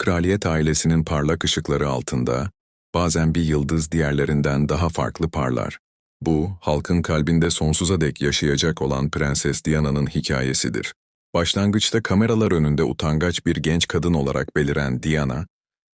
Kraliyet ailesinin parlak ışıkları altında, bazen bir yıldız diğerlerinden daha farklı parlar. Bu, halkın kalbinde sonsuza dek yaşayacak olan Prenses Diana'nın hikayesidir. Başlangıçta kameralar önünde utangaç bir genç kadın olarak beliren Diana,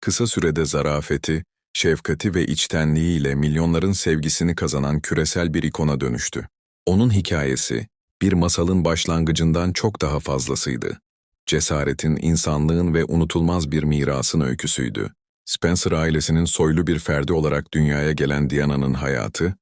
kısa sürede zarafeti, şefkati ve içtenliğiyle milyonların sevgisini kazanan küresel bir ikona dönüştü. Onun hikayesi, bir masalın başlangıcından çok daha fazlasıydı. Cesaretin, insanlığın ve unutulmaz bir mirasın öyküsüydü. Spencer ailesinin soylu bir ferdi olarak dünyaya gelen Diana'nın hayatı,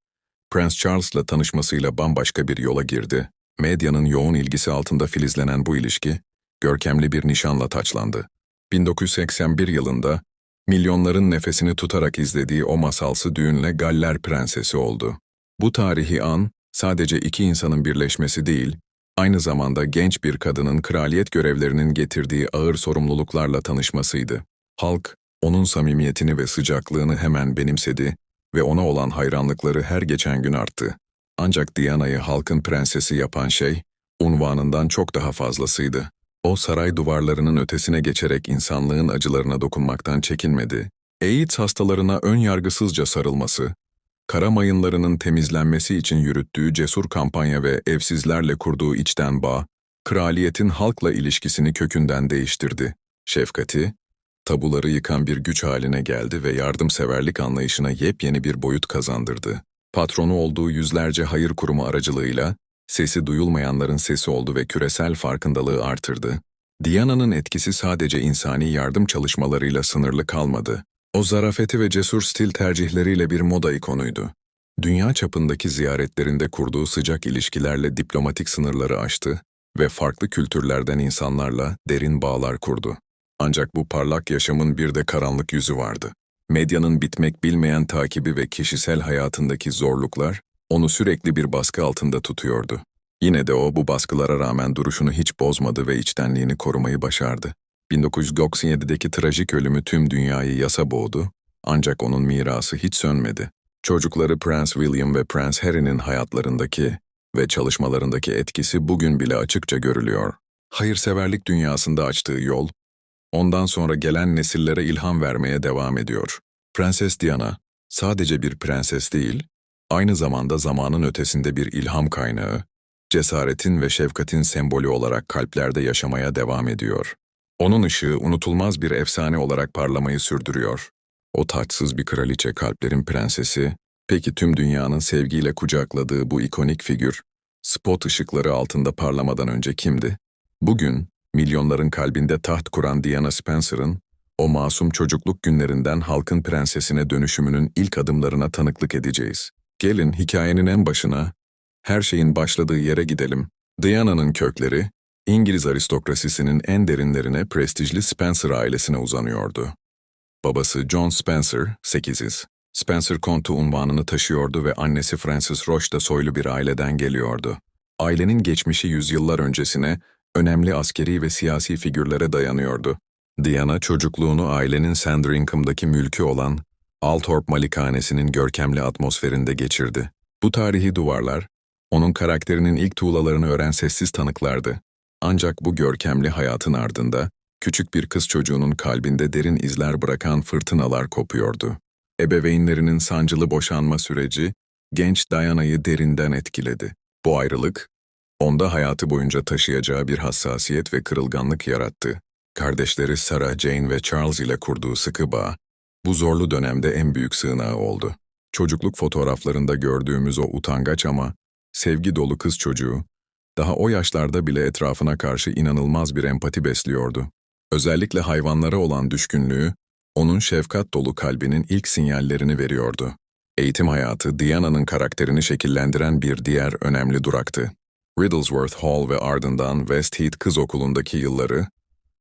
Prince Charles'la tanışmasıyla bambaşka bir yola girdi. Medyanın yoğun ilgisi altında filizlenen bu ilişki, görkemli bir nişanla taçlandı. 1981 yılında, milyonların nefesini tutarak izlediği o masalsı düğünle Galler Prensesi oldu. Bu tarihi an, sadece iki insanın birleşmesi değil, aynı zamanda genç bir kadının kraliyet görevlerinin getirdiği ağır sorumluluklarla tanışmasıydı. Halk, onun samimiyetini ve sıcaklığını hemen benimsedi ve ona olan hayranlıkları her geçen gün arttı. Ancak Diana'yı halkın prensesi yapan şey, unvanından çok daha fazlasıydı. O saray duvarlarının ötesine geçerek insanlığın acılarına dokunmaktan çekinmedi. AIDS hastalarına ön yargısızca sarılması, kara mayınlarının temizlenmesi için yürüttüğü cesur kampanya ve evsizlerle kurduğu içten bağ, kraliyetin halkla ilişkisini kökünden değiştirdi. Şefkati, tabuları yıkan bir güç haline geldi ve yardımseverlik anlayışına yepyeni bir boyut kazandırdı. Patronu olduğu yüzlerce hayır kurumu aracılığıyla, sesi duyulmayanların sesi oldu ve küresel farkındalığı artırdı. Diana'nın etkisi sadece insani yardım çalışmalarıyla sınırlı kalmadı. O zarafeti ve cesur stil tercihleriyle bir moda ikonuydu. Dünya çapındaki ziyaretlerinde kurduğu sıcak ilişkilerle diplomatik sınırları aştı ve farklı kültürlerden insanlarla derin bağlar kurdu. Ancak bu parlak yaşamın bir de karanlık yüzü vardı. Medyanın bitmek bilmeyen takibi ve kişisel hayatındaki zorluklar onu sürekli bir baskı altında tutuyordu. Yine de o bu baskılara rağmen duruşunu hiç bozmadı ve içtenliğini korumayı başardı. 1997'deki trajik ölümü tüm dünyayı yasa boğdu, ancak onun mirası hiç sönmedi. Çocukları Prince William ve Prince Harry'nin hayatlarındaki ve çalışmalarındaki etkisi bugün bile açıkça görülüyor. Hayırseverlik dünyasında açtığı yol, ondan sonra gelen nesillere ilham vermeye devam ediyor. Prenses Diana, sadece bir prenses değil, aynı zamanda zamanın ötesinde bir ilham kaynağı, cesaretin ve şefkatin sembolü olarak kalplerde yaşamaya devam ediyor. Onun ışığı unutulmaz bir efsane olarak parlamayı sürdürüyor. O taçsız bir kraliçe kalplerin prensesi, peki tüm dünyanın sevgiyle kucakladığı bu ikonik figür, spot ışıkları altında parlamadan önce kimdi? Bugün, milyonların kalbinde taht kuran Diana Spencer'ın, o masum çocukluk günlerinden halkın prensesine dönüşümünün ilk adımlarına tanıklık edeceğiz. Gelin hikayenin en başına, her şeyin başladığı yere gidelim. Diana'nın kökleri, İngiliz aristokrasisinin en derinlerine prestijli Spencer ailesine uzanıyordu. Babası John Spencer, 8'iz. Spencer kontu unvanını taşıyordu ve annesi Frances Roche da soylu bir aileden geliyordu. Ailenin geçmişi yüzyıllar öncesine, önemli askeri ve siyasi figürlere dayanıyordu. Diana çocukluğunu ailenin Sandringham'daki mülkü olan Althorp Malikanesinin görkemli atmosferinde geçirdi. Bu tarihi duvarlar, onun karakterinin ilk tuğlalarını öğren sessiz tanıklardı. Ancak bu görkemli hayatın ardında, küçük bir kız çocuğunun kalbinde derin izler bırakan fırtınalar kopuyordu. Ebeveynlerinin sancılı boşanma süreci, genç Diana'yı derinden etkiledi. Bu ayrılık, onda hayatı boyunca taşıyacağı bir hassasiyet ve kırılganlık yarattı. Kardeşleri Sarah, Jane ve Charles ile kurduğu sıkı bağ, bu zorlu dönemde en büyük sığınağı oldu. Çocukluk fotoğraflarında gördüğümüz o utangaç ama sevgi dolu kız çocuğu, daha o yaşlarda bile etrafına karşı inanılmaz bir empati besliyordu. Özellikle hayvanlara olan düşkünlüğü, onun şefkat dolu kalbinin ilk sinyallerini veriyordu. Eğitim hayatı, Diana'nın karakterini şekillendiren bir diğer önemli duraktı. Riddlesworth Hall ve ardından Westheath Kız Okulu'ndaki yılları,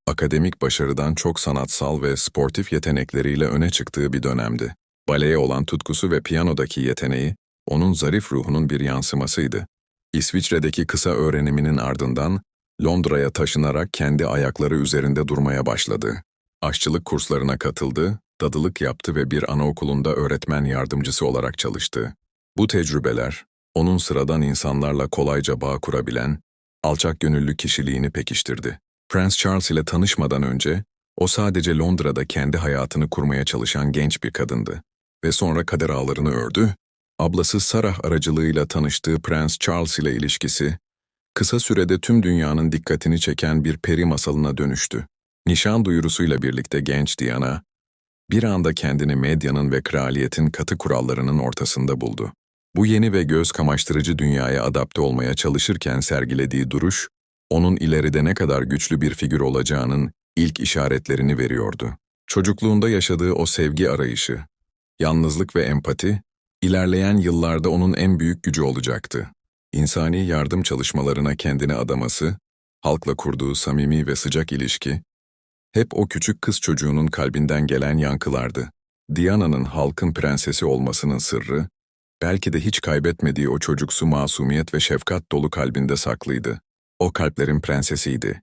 akademik başarıdan çok sanatsal ve sportif yetenekleriyle öne çıktığı bir dönemdi. Baleye olan tutkusu ve piyanodaki yeteneği, onun zarif ruhunun bir yansımasıydı. İsviçre'deki kısa öğreniminin ardından Londra'ya taşınarak kendi ayakları üzerinde durmaya başladı. Aşçılık kurslarına katıldı, dadılık yaptı ve bir anaokulunda öğretmen yardımcısı olarak çalıştı. Bu tecrübeler, onun sıradan insanlarla kolayca bağ kurabilen, alçak gönüllü kişiliğini pekiştirdi. Prince Charles ile tanışmadan önce, O sadece Londra'da kendi hayatını kurmaya çalışan genç bir kadındı. Ve sonra kader ağlarını ördü. Ablası Sarah aracılığıyla tanıştığı Prens Charles ile ilişkisi, kısa sürede tüm dünyanın dikkatini çeken bir peri masalına dönüştü. Nişan duyurusuyla birlikte genç Diana, bir anda kendini medyanın ve kraliyetin katı kurallarının ortasında buldu. Bu yeni ve göz kamaştırıcı dünyaya adapte olmaya çalışırken sergilediği duruş, onun ileride ne kadar güçlü bir figür olacağının ilk işaretlerini veriyordu. Çocukluğunda yaşadığı o sevgi arayışı, yalnızlık ve empati, ilerleyen yıllarda onun en büyük gücü olacaktı. İnsani yardım çalışmalarına kendini adaması, halkla kurduğu samimi ve sıcak ilişki, hep o küçük kız çocuğunun kalbinden gelen yankılardı. Diana'nın halkın prensesi olmasının sırrı, belki de hiç kaybetmediği o çocuksu masumiyet ve şefkat dolu kalbinde saklıydı. O kalplerin prensesiydi.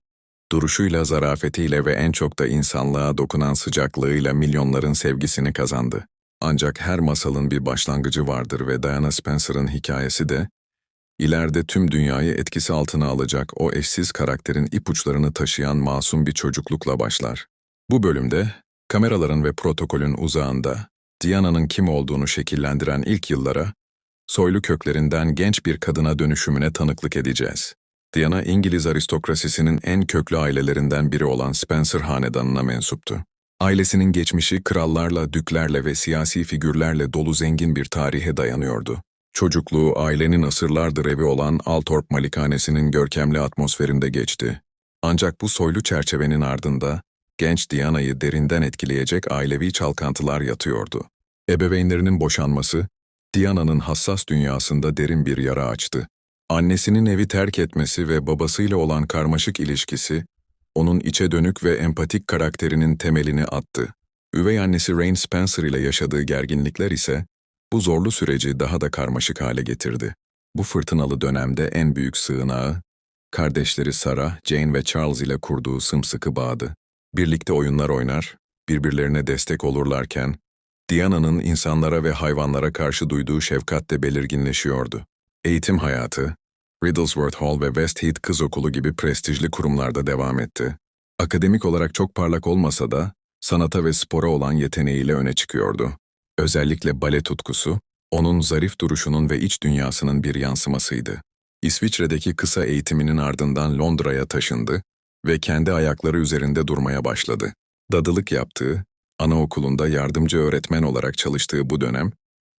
Duruşuyla, zarafetiyle ve en çok da insanlığa dokunan sıcaklığıyla milyonların sevgisini kazandı. Ancak her masalın bir başlangıcı vardır ve Diana Spencer'ın hikayesi de, ileride tüm dünyayı etkisi altına alacak o eşsiz karakterin ipuçlarını taşıyan masum bir çocuklukla başlar. Bu bölümde, kameraların ve protokolün uzağında, Diana'nın kim olduğunu şekillendiren ilk yıllara, soylu köklerinden genç bir kadına dönüşümüne tanıklık edeceğiz. Diana, İngiliz aristokrasisinin en köklü ailelerinden biri olan Spencer hanedanına mensuptu. Ailesinin geçmişi krallarla, düklerle ve siyasi figürlerle dolu zengin bir tarihe dayanıyordu. Çocukluğu ailenin asırlardır evi olan Althorp Malikanesi'nin görkemli atmosferinde geçti. Ancak bu soylu çerçevenin ardında, genç Diana'yı derinden etkileyecek ailevi çalkantılar yatıyordu. Ebeveynlerinin boşanması, Diana'nın hassas dünyasında derin bir yara açtı. Annesinin evi terk etmesi ve babasıyla olan karmaşık ilişkisi, onun içe dönük ve empatik karakterinin temelini attı. Üvey annesi Rain Spencer ile yaşadığı gerginlikler ise, bu zorlu süreci daha da karmaşık hale getirdi. Bu fırtınalı dönemde en büyük sığınağı, kardeşleri Sarah, Jane ve Charles ile kurduğu sımsıkı bağdı. Birlikte oyunlar oynar, birbirlerine destek olurlarken, Diana'nın insanlara ve hayvanlara karşı duyduğu şefkat de belirginleşiyordu. Eğitim hayatı, Riddlesworth Hall ve West Heath Kız Okulu gibi prestijli kurumlarda devam etti. Akademik olarak çok parlak olmasa da, sanata ve spora olan yeteneğiyle öne çıkıyordu. Özellikle bale tutkusu, onun zarif duruşunun ve iç dünyasının bir yansımasıydı. İsviçre'deki kısa eğitiminin ardından Londra'ya taşındı ve kendi ayakları üzerinde durmaya başladı. Dadılık yaptığı, anaokulunda yardımcı öğretmen olarak çalıştığı bu dönem,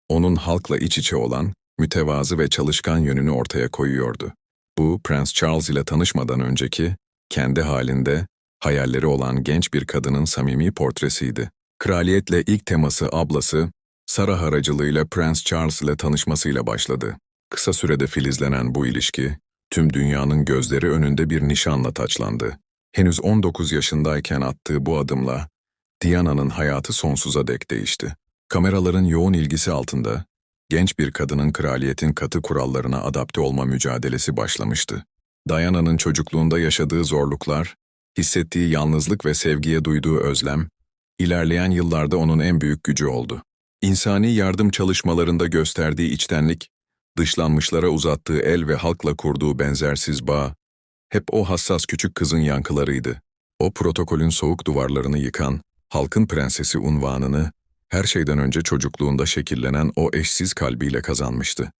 onun halkla iç içe olan, mütevazı ve çalışkan yönünü ortaya koyuyordu. Bu, Prens Charles ile tanışmadan önceki, kendi halinde, hayalleri olan genç bir kadının samimi portresiydi. Kraliyetle ilk teması ablası, Sarah aracılığıyla Prens Charles ile tanışmasıyla başladı. Kısa sürede filizlenen bu ilişki, tüm dünyanın gözleri önünde bir nişanla taçlandı. Henüz 19 yaşındayken attığı bu adımla, Diana'nın hayatı sonsuza dek değişti. Kameraların yoğun ilgisi altında, genç bir kadının kraliyetin katı kurallarına adapte olma mücadelesi başlamıştı. Diana'nın çocukluğunda yaşadığı zorluklar, hissettiği yalnızlık ve sevgiye duyduğu özlem, ilerleyen yıllarda onun en büyük gücü oldu. İnsani yardım çalışmalarında gösterdiği içtenlik, dışlanmışlara uzattığı el ve halkla kurduğu benzersiz bağ, hep o hassas küçük kızın yankılarıydı. O protokolün soğuk duvarlarını yıkan, halkın prensesi unvanını, her şeyden önce çocukluğunda şekillenen o eşsiz kalbiyle kazanmıştı.